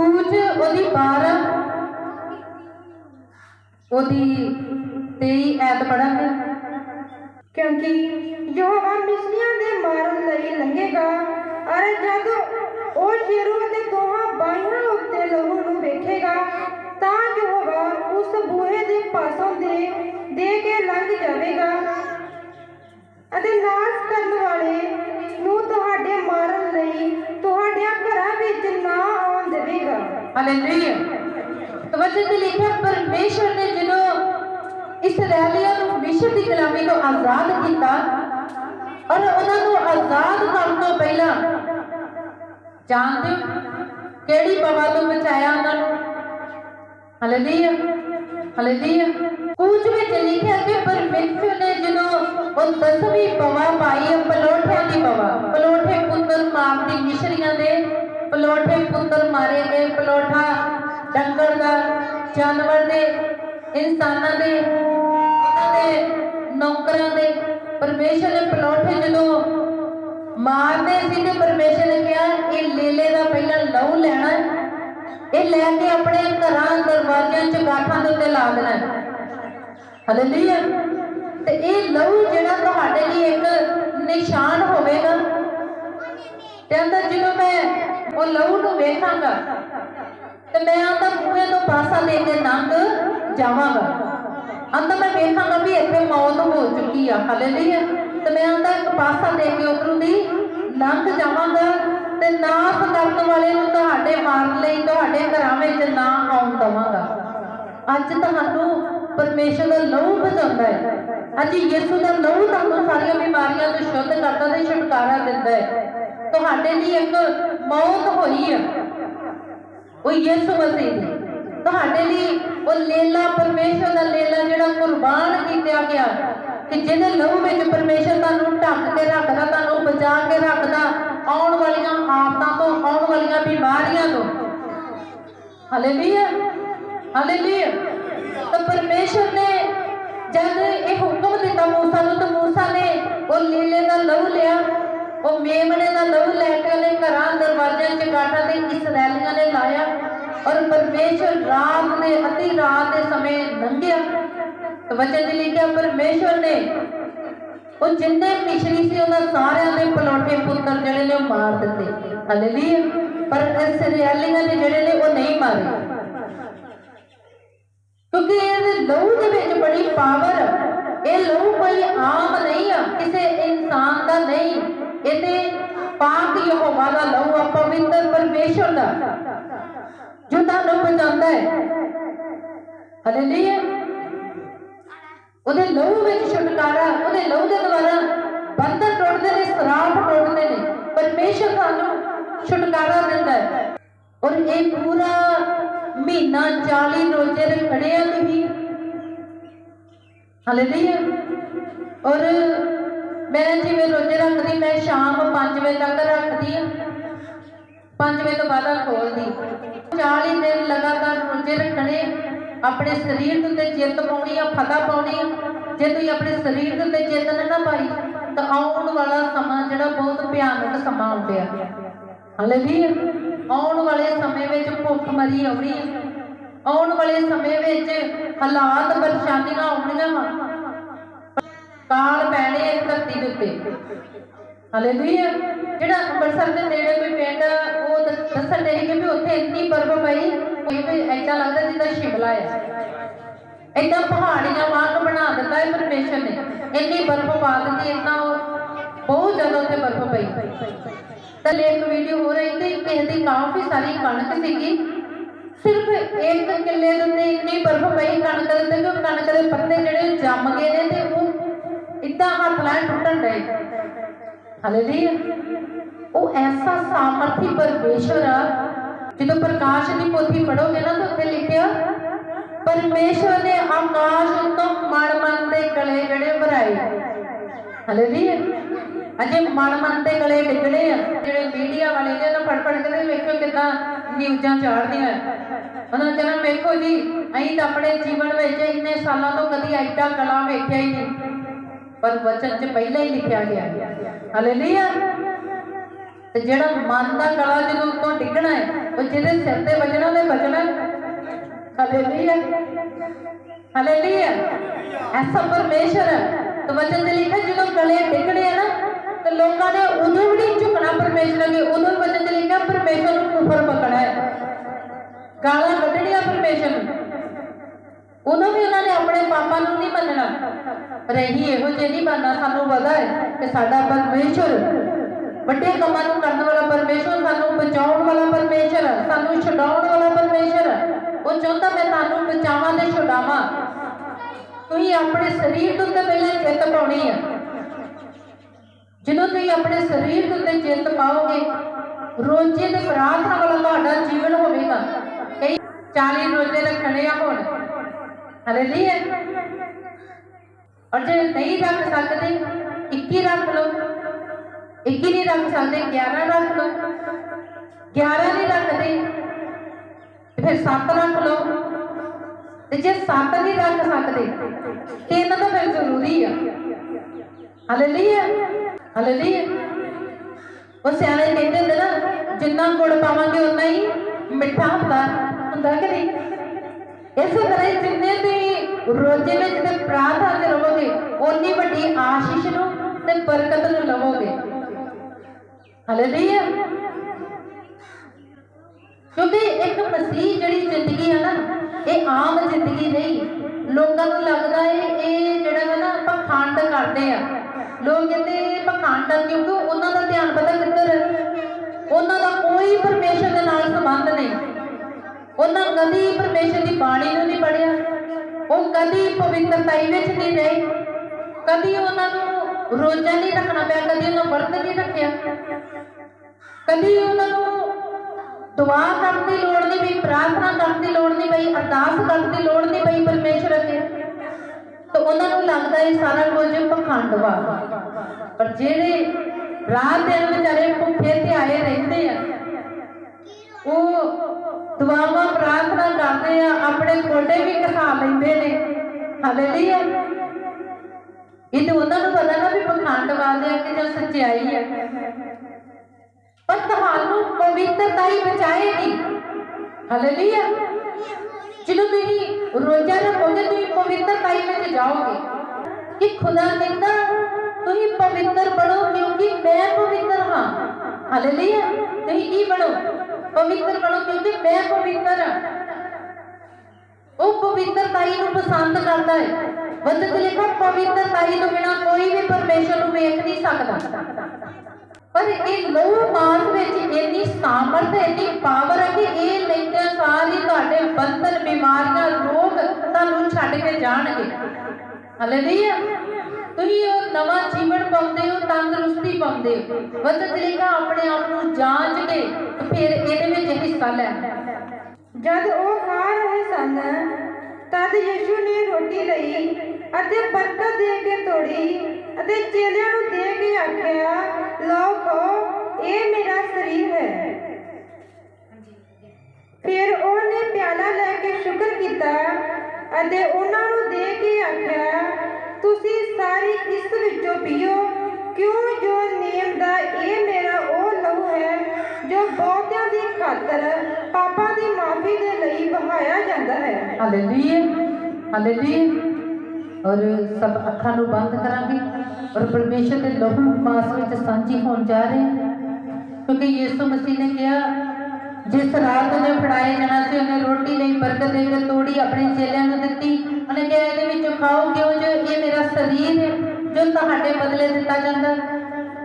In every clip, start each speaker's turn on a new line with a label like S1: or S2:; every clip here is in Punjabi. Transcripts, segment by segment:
S1: ਕੂਚ ਉਹਦੀ 12 ਉਹਦੀ 23 ਐਤ ਪੜਾਂਗੇ
S2: ਕਿਉਂਕਿ ਯਹੋਵਾ ਮਿਸਰੀਆਂ ਦੇ ਮਾਰਨ ਲਈ ਲੰਘੇਗਾ। ਅਰੇ ਜਦ ਉਹ ਸ਼ੇਰੂ ਅਤੇ ਦੋਹਾਂ ਬਾਈਆਂ ਉੱਤੇ ਲਹੂ ਨੂੰ ਵੇਖੇਗਾ, ਤਾਂ ਯਹੋਵਾ ਉਸ ਬੂਹੇ ਦੇ ਪਾਸੋਂ ਦੇ ਦੇ ਕੇ ਲੰਘ ਜਾਵੇਗਾ। ਅਤੇ ਨਾਸ਼ ਕਰਨ
S1: ਹਾਲੇਲੂਇਆ ਤਵੱਜੂ ਤੇ ਲਿਖਿਆ ਪਰਮੇਸ਼ਰ ਨੇ ਜਦੋਂ ਇਸرائیਲੀਆਂ ਨੂੰ ਮਿਸ਼ਰ ਦੀ ਗੁਲਾਮੀ ਤੋਂ ਆਜ਼ਾਦ ਕੀਤਾ ਔਰ ਉਹਨਾਂ ਨੂੰ ਆਜ਼ਾਦ ਕਰਨ ਤੋਂ ਪਹਿਲਾਂ ਜਾਣਦੇ ਕਿਹੜੀ ਬਵਾ ਤੋਂ ਬਚਾਇਆ ਉਹਨਾਂ ਨੂੰ? ਹਾਲੇਲੂਇਆ ਹਾਲੇਲੂਇਆ ਕੁਝ ਵਿੱਚ ਲਿਖਿਆ ਕਿ ਪਰਮੇਸ਼ਰ ਨੇ ਜਦੋਂ ਉਹ ਦਸਵੀਂ ਬਵਾ ਪਾਈ ਪਲੋਠਿਆਂ ਦੀ ਬਵਾ ਪਲੋਠੇ ਪੁੱਤ ਪਲੋਠੇ ਪੁੱਤਰ ਮਾਰੇ ਗਏ ਪਲੋਠਾ, ਡੰਗਰ ਦਾ, ਜਾਨਵਰ ਦੇ, ਇਨਸਾਨਾਂ ਦੇ, ਉਹਨਾਂ ਦੇ, ਨੌਕਰਾਂ ਦੇ। ਪਰਮੇਸ਼ਰ ਨੇ ਪਲੋਠੇ ਜਦੋਂ ਮਾਰਦੇ ਸੀ ਤੇ ਪਰਮੇਸ਼ਰ ਨੇ ਕਿਹਾ, ਇਹ ਲੇਲੇ ਦਾ ਪਹਿਲਾਂ ਲਹੂ ਲੈਣਾ ਇਹ ਲੈ ਕੇ ਆਪਣੇ ਘਰਾਂ, ਦਰਵਾਜ਼ਿਆਂ 'ਚ ਚਗਾਠਾਂ ਦੇ ਉੱਤੇ ਲਾ ਦੇਣਾ ਹਾਲੇਲੂਇਆ ਤੇ ਇਹ ਲਹੂ ਜਿਹੜਾ ਤੁਹਾਡੇ ਲਈ ਇੱਕ ਨਿਸ਼ਾਨ ਹੋਵੇਗਾ। ਤੇ ਅੰਦਰ ਜਦੋਂ ਮੈਂ ਉਹ ਲਹੂ ਨੂੰ ਵੇਖਾਂਗਾ ਤੇ ਮੈਂ ਆਂਦਾ ਮੂਹੇ ਤੋਂ ਪਾਸਾ ਦੇ ਕੇ ਲੰਘ ਜਾਵਾਂਗਾ। ਆਂਦਾ ਮੈਂ ਵੇਖਾਂਗਾ ਵੀ ਇੱਥੇ ਮੌਤ ਹੋ ਚੁੱਕੀ ਆ, ਹਾਲੇਲੂਇਆ। ਤੇ ਮੈਂ ਆਂਦਾ ਇੱਕ ਪਾਸਾ ਦੇ ਕੇ ਉਧਰੋਂ ਦੀ ਲੰਘ ਜਾਵਾਂਗਾ ਤੇ ਨਾਸ ਕਰਨ ਵਾਲੇ ਨੂੰ ਤੁਹਾਡੇ ਮਾਰਨ ਲਈ, ਤੁਹਾਡੇ ਘਰਾਂ ਵਿੱਚ ਨਾ ਆਉਣ ਦਵਾਂਗਾ। ਅੱਜ ਤੁਹਾਨੂੰ ਪਰਮੇਸ਼ਰ ਦਾ ਲਹੂ ਬਚਾਉਂਦਾ ਹੈ। ਅੱਜ ਯਿਸੂ ਦਾ ਲਹੂ ਤੁਹਾਨੂੰ ਸਾਰੀਆਂ ਬਿਮਾਰੀਆਂ ਤੋਂ ਸ਼ੁੱਧ ਕਰਦਾ ਤੇ ਛੁਟਕਾਰਾ ਦਿੰਦਾ ਹੈ। ਤੁਹਾਡੇ ਲਈ ਇੱਕ ਮੌਤ ਹੋਈ ਹੈ ਉਹ ਯਿਸੂ ਮਸੀਹ ਦੀ। ਤੁਹਾਡੇ ਲਈ ਉਹ ਲੇਲਾ, ਪਰਮੇਸ਼ਰ ਦਾ ਲੇਲਾ ਜਿਹੜਾ ਕੁਰਬਾਨ ਕੀਤਾ ਗਿਆ। ਕਿ ਜਿਹਦੇ ਲਹੂ ਵਿੱਚ ਪਰਮੇਸ਼ਰ ਤੁਹਾਨੂੰ ਢੱਕ ਕੇ ਰੱਖਦਾ, ਤੁਹਾਨੂੰ ਬਚਾ ਕੇ ਰੱਖਦਾ, ਆਉਣ ਵਾਲੀਆਂ ਆਫਤਾਂ ਤੋਂ, ਆਉਣ ਵਾਲੀਆਂ ਬਿਮਾਰੀਆਂ ਤੋਂ। ਹਾਲੇਲੂਇਆ ਹਾਲੇਲੂਇਆ ਤਾਂ ਪਰਮੇਸ਼ਰ ਨੇ ਜਦ ਇਹ ਹੁਕਮ ਦਿੱਤਾ ਮੂਸਾ ਨੂੰ, ਤਾਂ ਮੂਸਾ ਨੇ ਉਹ ਲੀਲੇ ਦਾ ਲਹੂ ਲਿਆ। ਉਹ ਮੇਮਣੇ ਦਾ ਲਹੂ ਲੈ ਕੇ ਉਹਨੇ ਘਰਾਂ ਦਰਵਾਜ਼ਿਆਂ ਚਕਾਟਾਂ ਤੇ ਇਸرائیਲੀਆਂ ਨੇ ਲਾਇਆ ਔਰ ਪਰਮੇਸ਼ਰ ਰਾਤ ਦੇ ਅਤੀ ਰਾਤ ਦੇ ਸਮੇਂ ਲੰਘਿਆ। ਵਚਨ ਦੇ ਲਿਖਿਆ ਪਰਮੇਸ਼ਰ ਨੇ ਉਹ ਜਿੰਨੇ ਮਿਸ਼ਰੀ ਸੀ ਉਹਨਾਂ ਸਾਰਿਆਂ ਦੇ ਪਲੋਟੇ ਪੁੱਤਰ ਜਿਹੜੇ ਨੇ ਉਹ ਮਾਰ ਦਿੱਤੇ। ਹਲੇਲੂਇਆ ਪਰ ਇਸ ਰੈਲੀਆਂ ਦੇ ਜਿਹੜੇ ਨੇ ਉਹ ਨਹੀਂ ਮਾਰੇ। ਕਿਉਂਕਿ ਇਹਦੇ ਲਹੂ ਦੇ ਵਿੱਚ ਬੜੀ ਪਾਵਰ ਇਹ ਪਾਕ ਯਹੋਵਾ ਦਾ ਲਹੂ ਆ ਪਵਿੱਤਰ ਪਰਮੇਸ਼ਰ ਦਾ। ਜੋ ਤੁਹਾਨੂੰ ਬਚਾਉਂਦਾ ਹੈ। ਹਾਲੇਲੂਇਆ ਉਹਦੇ ਲਹੂ ਵਿੱਚ ਛੁਟਕਾਰਾ, ਉਹਦੇ ਲਹੂ ਦੇ ਦੁਆਰਾ ਬੰਧਨ ਟੁੱਟਦੇ ਨੇ, ਸਰਾਪ ਟੁੱਟਦੇ ਨੇ। ਪਰਮੇਸ਼ਰ ਸਾਨੂੰ ਛੁਟਕਾਰਾ ਦਿੰਦਾ ਹੈ। ਔਰ ਇਹ ਪੂਰਾ ਮਹੀਨਾ 40 ਰੋਜ਼ੇ ਰੱਖਣੇ ਆ ਤੁਸੀਂ। ਹਾਲੇਲੂਇਆ ਔਰ ਮੈਂ ਜਿਵੇਂ ਰੋਜ਼ੇ ਰੱਖਦੀ, ਮੈਂ ਸ਼ਾਮ 5 ਵਜੇ ਤੱਕ ਰੱਖਦੀ 5 ਵਜੇ ਤੋਂ ਬਾਅਦ ਖੋਲਦੀ। 40 ਦਿਨ ਲਗਾਤਾਰ ਰੋਜ਼ੇ ਰੱਖਣੇ, ਆਪਣੇ ਸਰੀਰ ਦੇ ਉੱਤੇ ਜਿੱਤ ਪਾਉਣੀ ਆ ਫਤਹ ਪਾਉਣੀ ਜੇ ਤੁਸੀਂ ਆਪਣੇ ਸਰੀਰ ਦੇ ਉੱਤੇ ਜਿੱਤ ਨਾ ਪਾਈ, ਤਾਂ ਆਉਣ ਵਾਲਾ ਸਮਾਂ ਜਿਹੜਾ ਬਹੁਤ ਭਿਆਨਕ ਸਮਾਂ ਆਉਂਦਿਆ ਹਾਲੇਲੂਇਆ ਆਉਣ ਵਾਲੇ ਸਮੇਂ ਵਿੱਚ ਭੁੱਖ ਮਰੀ ਆਉਣੀ, ਆਉਣ ਵਾਲੇ ਸਮੇਂ ਵਿੱਚ ਹਾਲਾਤ ਪਰੇਸ਼ਾਨੀਆਂ ਆਉਣੀਆਂ ਕਾਲ ਪੈਣੇ ਇਸ ਧਰਤੀ ਦੇ ਉੱਤੇ। ਹਾਲੇਲੂਇਆ ਜਿਹੜਾ ਅੰਮ੍ਰਿਤਸਰ ਦੇ ਨੇੜੇ ਕੋਈ ਪਿੰਡ, ਉਹ ਦੱਸਣ ਦੇ ਕਿ ਵੀ ਉੱਥੇ ਇੰਨੀ ਬਰਫ਼ ਪਈ, ਕੋਈ ਵੀ ਲੱਗਦਾ ਜਿੱਦਾਂ ਸ਼ਿਮਲਾ ਹੈ ਏਦਾਂ ਪਹਾੜੀਆਂ ਵਾਂਗ ਬਣਾ ਦਿੱਤਾ ਹੈ ਪਰਮੇਸ਼ਰ ਨੇ। ਇੰਨੀ ਬਰਫ਼ ਪਾ ਦਿੱਤੀ, ਇੰਨਾ ਬਹੁਤ ਜ਼ਿਆਦਾ ਉੱਥੇ ਬਰਫ਼ ਪਈ। ਤਾਂ ਇੱਕ ਵੀਡੀਓ ਹੋ ਰਹੀ ਸੀ ਕਿਸੇ ਦੀ ਕਾਫੀ ਸਾਰੀ ਕਣਕ ਸੀਗੀ। ਸਿਰਫ ਇੱਕ ਕਿੱਲੇ ਦੇ ਉੱਤੇ ਇੰਨੀ ਬਰਫ਼ ਪਈ, ਕਣਕ ਦੇ ਉੱਤੇ ਕਣਕ ਦੇ ਪੱਤੇ ਜਿਹੜੇ ਜੰਮ ਗਏ ਨੇ ਤੇ ਉਹ ਇਦਾਂ ਹੱਥ ਲਾਏ ਟੁੱਟਣ ਡਏ। ਹਾਲੇਲੂਇਆ। ਉਹ ਐਸਾ ਸਾਮਰਥੀ ਪਰਮੇਸ਼ਰ ਆ, ਜਦੋਂ ਪ੍ਰਕਾਸ਼ ਦੀ ਪੋਥੀ ਪੜੋਗੇ ਨਾ ਤਾਂ ਉੱਥੇ ਲਿਖਿਆ ਪਰਮੇਸ਼ਰ ਨੇ ਆਕਾਸ਼ ਉੱਤੋਂ ਮਨ ਮਨ ਦੇ ਗਲੇ ਜਿਹੜੇ ਭਰਾਏ। ਹਾਲੇਲੂਇਆ। ਅਜੇ ਮਨ ਮਨ ਦੇ ਗਲੇ ਡਿੱਗਣੇ ਆ। ਜਿਹੜੇ ਮੀਡੀਆ ਵਾਲੇ ਨੇ ਨਾ ਫੜ ਫੜ ਕੇ ਵੇਖੋ ਕਿਦਾਂ ਨਿਊਜ਼ਾਂ ਚਾੜਦੀਆਂ ਉਹਨਾਂ ਕਹਿੰਦਾ ਵੇਖੋ ਜੀ, ਅਸੀਂ ਤਾਂ ਆਪਣੇ ਜੀਵਨ ਵਿੱਚ ਇੰਨੇ ਸਾਲਾਂ ਤੋਂ ਕਦੀ ਐਡਾ ਗਲਾ ਵੇਖਿਆ ਹੀ ਨਹੀਂ। ਪਰ ਵਚਨ 'ਚ ਪਹਿਲਾਂ ਹੀ ਲਿਖਿਆ ਗਿਆ। ਹਾਲੇਲੂਇਆ ਤੇ ਜਿਹੜਾ ਮਨ ਦਾ ਗਲਾ ਜਦੋਂ ਉੱਤੋਂ ਡਿੱਗਣਾ ਹੈ, ਉਹ ਜਿਹਦੇ ਸਿਰ ਤੇ ਵੱਜਣਾ, ਉਹਨੇ ਬਚਣਾ ਹਾਲੇਲੂਇਆ ਹਾਲੇਲੂਇਆ ਐਸਾ ਪਰਮੇਸ਼ਰ ਹੈ, ਤੇ ਵਚਨ ਦੇ ਲਿਖਿਆ ਜਦੋਂ ਗਲੇ ਡਿੱਗਣੇ ਆ ਨਾ, ਤੇ ਲੋਕਾਂ ਨੇ ਉਦੋਂ ਵੀ ਨਹੀਂ ਝੁਕਣਾ ਪਰਮੇਸ਼ਰ ਅੱਗੇ, ਉਦੋਂ ਵਚਨ ਦੇ ਲਿਖਿਆ ਪਰਮੇਸ਼ਰ ਨੂੰ ਕੁਫਰ ਪਕੜਾ ਹੈ। ਗਾਲਾਂ ਕੱਢਣੀਆਂ ਪਰਮੇਸ਼ਰ ਨੂੰ। ਉਦੋਂ ਵੀ ਉਹਨਾਂ ਨੇ ਆਪਣੇ ਪਾਪਾਂ ਨੂੰ ਨਹੀਂ ਮੰਨਣਾ। ਪਰ ਇਹੀ ਇਹੋ ਜਿਹੇ ਨਹੀਂ ਬਣਨਾ ਸਾਨੂੰ ਪਤਾ ਹੈ ਕਿ ਸਾਡਾ ਪਰਮੇਸ਼ਰ ਵੱਡੇ ਕੰਮਾਂ ਨੂੰ ਕਰਨ ਵਾਲਾ ਪਰਮੇਸ਼ਰ, ਸਾਨੂੰ ਬਚਾਉਣ ਵਾਲਾ ਪਰਮੇਸ਼ਰ, ਸਾਨੂੰ ਛਡਾਉਣ ਵਾਲਾ ਪਰਮੇਸ਼ਰ। ਉਹ ਚਾਹੁੰਦਾ ਮੈਂ ਤੁਹਾਨੂੰ ਬਚਾਵਾਂ ਤੇ ਛਡਾਵਾਂ। ਤੁਸੀਂ ਆਪਣੇ ਸਰੀਰ ਦੇ ਉੱਤੇ ਪਹਿਲਾਂ ਚਿੱਤ ਪਾਉਣੀ ਆ। ਜਦੋਂ ਤੁਸੀਂ ਆਪਣੇ ਸਰੀਰ ਦੇ ਉੱਤੇ ਚਿੱਤ ਪਾਓਗੇ, ਰੋਜ਼ੇ ਦੇ ਪ੍ਰਾਰਥਨਾ ਵਾਲਾ ਤੁਹਾਡਾ ਜੀਵਨ ਹੋਵੇਗਾ। ਕਈ 40 ਰੋਜ਼ੇ ਰੱਖਣੇ ਆ ਹੁਣ। ਹਾਲੇਲੂਇਆ ਔਰ ਜੇ ਨਹੀਂ ਰੱਖ ਸਕਦੇ 21 ਰੱਖ ਲਓ। 21 ਨਹੀਂ ਰੱਖ ਸਕਦੇ 11 ਰੱਖ ਲਓ। 11 ਨਹੀਂ ਰੱਖਦੇ, ਤੇ ਫਿਰ 7 ਰੱਖ ਲਓ। ਤੇ ਜੇ 7 ਨਹੀਂ ਰੱਖ ਸਕਦੇ, ਤਿੰਨ ਤਾਂ ਫਿਰ ਜ਼ਰੂਰੀ ਆ। Hallelujah hallelujah. ਉਹ ਸਿਆਣੇ ਕਹਿੰਦੇ ਹੁੰਦੇ ਨਾ, ਜਿੰਨਾ ਗੁੜ ਪਾਵਾਂਗੇ ਉਨਾ ਹੀ ਮਿੱਠਾ ਹੁੰਦਾ ਹੁੰਦਾ ਕਿ ਨਹੀਂ? ਇਸੇ ਤਰ੍ਹਾਂ ਰੋਜ਼ੇ ਵਿੱਚ ਤੇ ਪ੍ਰਾਰਥਨਾ ਤੇ ਰਹੋਗੇ ਓਨੀ ਵੱਡੀ ਆਸ਼ੀਸ਼ ਨੂੰ ਤੇ ਬਰਕਤ ਨੂੰ ਲਵੋਗੇ। ਹਾਲੇਲੂਇਆ ਕਿਉਂਕਿ ਇੱਕ ਮਸੀਹ ਜਿਹੜੀ ਜ਼ਿੰਦਗੀ ਹੈ ਨਾ, ਇਹ ਆਮ ਜ਼ਿੰਦਗੀ ਨਹੀਂ। ਲੋਕਾਂ ਨੂੰ ਲੱਗਦਾ ਹੈ ਇਹ ਜਿਹੜਾ ਹੈ ਨਾ ਪਖੰਡ ਕਰਦੇ ਆ। ਲੋਕ ਕਹਿੰਦੇ ਪਖੰਡ ਕਿਉਂਕਿ ਉਹਨਾਂ ਦਾ ਧਿਆਨ ਪਤਾ ਕਿੱਧਰ ਉਹਨਾਂ ਦਾ ਕੋਈ ਪਰਮੇਸ਼ਰ ਦੇ ਨਾਲ ਸੰਬੰਧ ਨਹੀਂ। ਉਹਨਾਂ ਕਦੀ ਪਰਮੇਸ਼ਰ ਦੀ ਬਾਣੀ ਨੂੰ ਨਹੀਂ ਪੜਿਆ ਉਹ ਕਦੀ ਪਵਿੱਤਰਤਾਈ ਵਿੱਚ ਨਹੀਂ ਰਹੇ। ਕਦੀ ਉਹਨਾਂ ਨੂੰ ਰੋਜ਼ਾ ਨਹੀਂ ਰੱਖਣਾ ਪਿਆ, ਕਦੀ ਉਹਨਾਂ ਵਰਤ ਨਹੀਂ ਰੱਖਿਆ। ਕਦੀ ਉਹਨਾਂ ਨੂੰ ਦੁਆ ਕਰਨ ਦੀ ਲੋੜ ਨਹੀਂ ਪਈ, ਪ੍ਰਾਰਥਨਾ ਕਰਨ ਦੀ ਲੋੜ ਨਹੀਂ ਪਈ, ਅਰਦਾਸ ਕਰਨ ਦੀ ਲੋੜ ਨਹੀਂ ਪਈ ਪਰਮੇਸ਼ਰ ਅੱਗੇ। ਤਾਂ ਉਹਨਾਂ ਨੂੰ ਲੱਗਦਾ ਇਹ ਸਾਰਾ ਕੁਝ ਪਖੰਡ ਵਾ। ਪਰ ਜਿਹੜੇ ਰਾਤ ਦਿਨ ਵਿਚਾਰੇ ਭੁੱਖੇ ਤੇ ਆਏ ਰਹਿੰਦੇ ਆ, ਉਹ ਦੁਆਵਾਂ ਪ੍ਰਾਰਥਨਾ ਆ, ਆਪਣੇ ਗੋਡੇ ਵੀ ਘਸਾ ਲੈਂਦੇ ਨੇ। ਹਾਲੇਲੂਇਆ ਇਹ ਤਾਂ ਉਹਨਾਂ ਨੂੰ ਪਤਾ ਨਾ ਵੀ ਪਖੰਡ ਵਾਦੇ ਆ ਕਿ ਸੱਚਾਈ ਹੈ ਪਰ ਤੁਹਾਨੂੰ ਪਵਿੱਤਰਤਾਈ ਬਚਾਏਗੀ। ਹਾਲੇਲੂਇਆ ਜਦੋਂ ਤੁਸੀਂ ਰੋਜ਼ਾ ਰੱਖੋਗੇ, ਤੁਸੀਂ ਪਵਿੱਤਰਤਾਈ ਵਿੱਚ ਜਾਓਗੇ। ਕਿ ਖੁਦਾ ਕਹਿੰਦਾ, ਤੁਸੀਂ ਪਵਿੱਤਰ ਬਣੋ ਕਿਉਂਕਿ ਮੈਂ ਪਵਿੱਤਰ ਹਾਂ। ਹਾਲੇਲੂਇਆ ਤੁਸੀਂ ਕੀ ਬਣੋ? ਪਵਿੱਤਰ ਬਣੋ ਕਿਉਂਕਿ ਮੈਂ ਪਵਿੱਤਰ ਹਾਂ। ਉਹ ਪਵਿੱਤਰਤਾਈ ਨੂੰ ਪਸੰਦ ਕਰਦਾ ਹੈ। ਵਚਨ ਲਿਖਾ ਪਵਿੱਤਰਤਾਈ ਤੋਂ ਬਿਨਾ ਕੋਈ ਵੀ ਪਰਮੇਸ਼ਰ ਨੂੰ ਵੇਖ ਨਹੀਂ ਸਕਦਾ। ਪਰ ਇਹ ਲੋਹ ਮਾਸ ਵਿੱਚ ਇੰਨੀ ਸਾਮਰਥ, ਇੰਨੀ ਪਾਵਰ ਹੈ ਕਿ ਇਹ ਲੈਂਦੇ ਸਾਰ ਹੀ ਤੁਹਾਡੇ ਬੰਧਨ, ਬਿਮਾਰੀਆਂ, ਰੋਗ ਤੁਹਾਨੂੰ ਛੱਡ ਕੇ ਜਾਣਗੇ। ਹਾਲੇਲੂਇਆ ਤੁਸੀਂ ਉਹ ਨਵਾਂ ਜੀਵਨ ਪਾਉਂਦੇ ਹੋ, ਤੰਦਰੁਸਤੀ ਪਾਉਂਦੇ ਹੋ। ਵਚਨ ਲਿਖਾ ਆਪਣੇ ਆਪ ਨੂੰ ਜਾਂਚ ਕੇ ਫਿਰ ਇਹਦੇ ਵਿੱਚ ਹਿੱਸਾ ਲੈ।
S2: ਜਦ ਉਹ ਖਾ ਰਹੇ ਸਨ, ਤਦ ਯਿਸੂ ਨੇ ਰੋਟੀ ਲਈ ਅਤੇ ਬਰਕਤ ਦੇ ਕੇ ਤੋੜੀ ਅਤੇ ਚੇਲਿਆਂ ਨੂੰ ਦੇ ਕੇ ਆਖਿਆ, ਲਓ ਖਾਓ, ਇਹ ਮੇਰਾ ਸਰੀਰ ਹੈ। ਫਿਰ ਉਹਨੇ ਪਿਆਲਾ ਲੈ ਕੇ ਸ਼ੁਕਰ ਕੀਤਾ ਅਤੇ ਉਹਨਾਂ ਨੂੰ ਦੇ ਕੇ ਆਖਿਆ, ਤੁਸੀਂ ਸਾਰੀ ਇਸ ਵਿੱਚੋਂ ਪੀਓ, ਕਿਉਂ ਜੋ ਨਿਯਮ ਦਾ ਇਹ ਮੇਰਾ ਉਹ ਲਹੂ ਹੈ, ਜੋ ਬਹੁਤਿਆਂ ਦੀ ਖਾਤਰ ਪਾਪਾਂ ਮਾਫੀ ਦੇ ਲਈ ਵਹਾਇਆ ਜਾਂਦਾ ਹੈ।
S1: ਹਾਲੇਲੂਇਆ ਹਾਲੇਲੂਇਆ ਔਰ ਸਭ ਅੱਖਾਂ ਨੂੰ ਬੰਦ ਕਰਾਂਗੇ ਔਰ ਪਰਮੇਸ਼ਰ ਦੇ ਲਹੂ ਮਾਸ ਵਿੱਚ ਸਾਂਝੀ ਹੋਣ ਜਾ ਰਹੇ ਹਾਂ। ਕਿਉਂਕਿ ਯਿਸੂ ਮਸੀਹ ਨੇ ਕਿਹਾ, ਜਿਸ ਰਾਤ ਉਹਨੇ ਫੜਾਏ ਜਾਣਾ ਸੀ, ਉਹਨੇ ਰੋਟੀ ਲਈ ਬਰਕਤ ਦੇ ਕੇ ਤੋੜੀ ਆਪਣੇ ਚੇਲਿਆਂ ਨੂੰ ਦਿੱਤੀ। ਉਹਨੇ ਕਿਹਾ, ਇਹਦੇ ਵਿੱਚੋਂ ਖਾਓ ਕਿਉਂ ਜੋ ਇਹ ਮੇਰਾ ਸਰੀਰ ਹੈ, ਜੋ ਤੁਹਾਡੇ ਬਦਲੇ ਦਿੱਤਾ ਜਾਂਦਾ?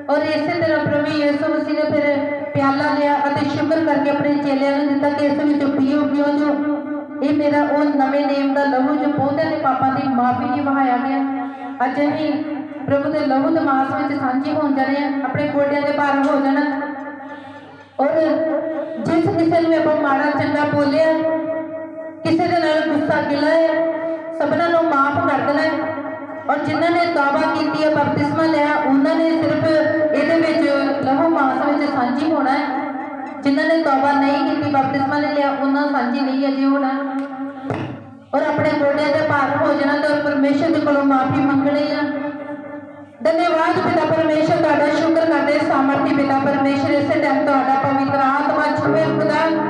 S1: ਔਰ ਇਸੇ ਤਰ੍ਹਾਂ ਪ੍ਰਭੂ ਯਿਸੂ ਮਸੀਹ ਨੇ ਫਿਰ ਪਿਆਲਾ ਲਿਆ ਅਤੇ ਸ਼ੁਕਰ ਕਰਕੇ ਆਪਣੇ ਚੇਲਿਆਂ ਨੂੰ ਦਿੱਤਾ ਕਿ ਇਸ ਵਿੱਚ ਪੀਓ ਪੀਓ ਜੋ, ਇਹ ਮੇਰਾ ਉਹ ਨਵੇਂ ਨੇਮ ਦਾ ਲਹੂ ਜੋ ਬਹੁਤਿਆਂ ਦੇ ਪਾਪਾਂ ਦੀ ਮਾਫੀ ਲਈ ਵਹਾਇਆ ਗਿਆ। ਅੱਜ ਅਸੀਂ ਪ੍ਰਭੂ ਦੇ ਲਹੂ ਦੇ ਮਾਸ ਵਿੱਚ ਸਾਂਝੇ ਹੋਣ ਜਾ ਰਹੇ ਹਾਂ, ਆਪਣੇ ਗੋਡਿਆਂ ਦੇ ਭਾਰ ਹੋ ਜਾਣਾ। ਔਰ ਜਿਸ ਕਿਸੇ ਨੂੰ ਆਪਾਂ ਮਾੜਾ ਚੰਗਾ ਬੋਲਿਆ, ਕਿਸੇ ਦੇ ਨਾਲ ਗੁੱਸਾ ਗਿਲਾ ਹੈ ਸਭਨਾਂ ਨੂੰ ਮਾਫ ਕਰ ਦੇਣਾ ਔਰ ਜਿਨ੍ਹਾਂ ਨੇ ਦਾਵਾ ਕੀਤੀ ਹੈ, ਬਪਤਿਸਮਾ ਲਿਆ, ਉਹਨਾਂ ਨੇ ਸਿਰਫ ਇਹਦੇ ਵਿੱਚ ਲਹੂ ਮਾਸ ਵਿੱਚ ਸਾਂਝੀ ਹੋਣਾ ਹੈ। ਜਿਨ੍ਹਾਂ ਨੇ ਤੌਬਾ ਨਹੀਂ ਕੀਤੀ, ਬਪਤਿਸਮਾ ਨਹੀਂ ਲਿਆ, ਉਹਨਾਂ ਸਾਂਝੀ ਨਹੀਂ ਅਜੇ ਹੋਣਾ। ਔਰ ਆਪਣੇ ਗੋਡਿਆਂ ਤੇ ਭਾਰ ਹੋ ਜਾਣਾ ਤੇ ਪਰਮੇਸ਼ਰ ਦੇ ਕੋਲੋਂ ਮਾਫੀ ਮੰਗਣੀ ਆ। ਧੰਨਵਾਦ ਪਿਤਾ ਪਰਮੇਸ਼ਰ, ਤੁਹਾਡਾ ਸ਼ੁਕਰ ਕਰਦੇ ਸਾਮਰਥੀ ਪਿਤਾ ਪਰਮੇਸ਼ਰ, ਇਸੇ ਟਾਈਮ ਤੁਹਾਡਾ ਪਵਿੱਤਰ ਆਤਮਾ ਛੁਪੇ ਖੁਦਾ।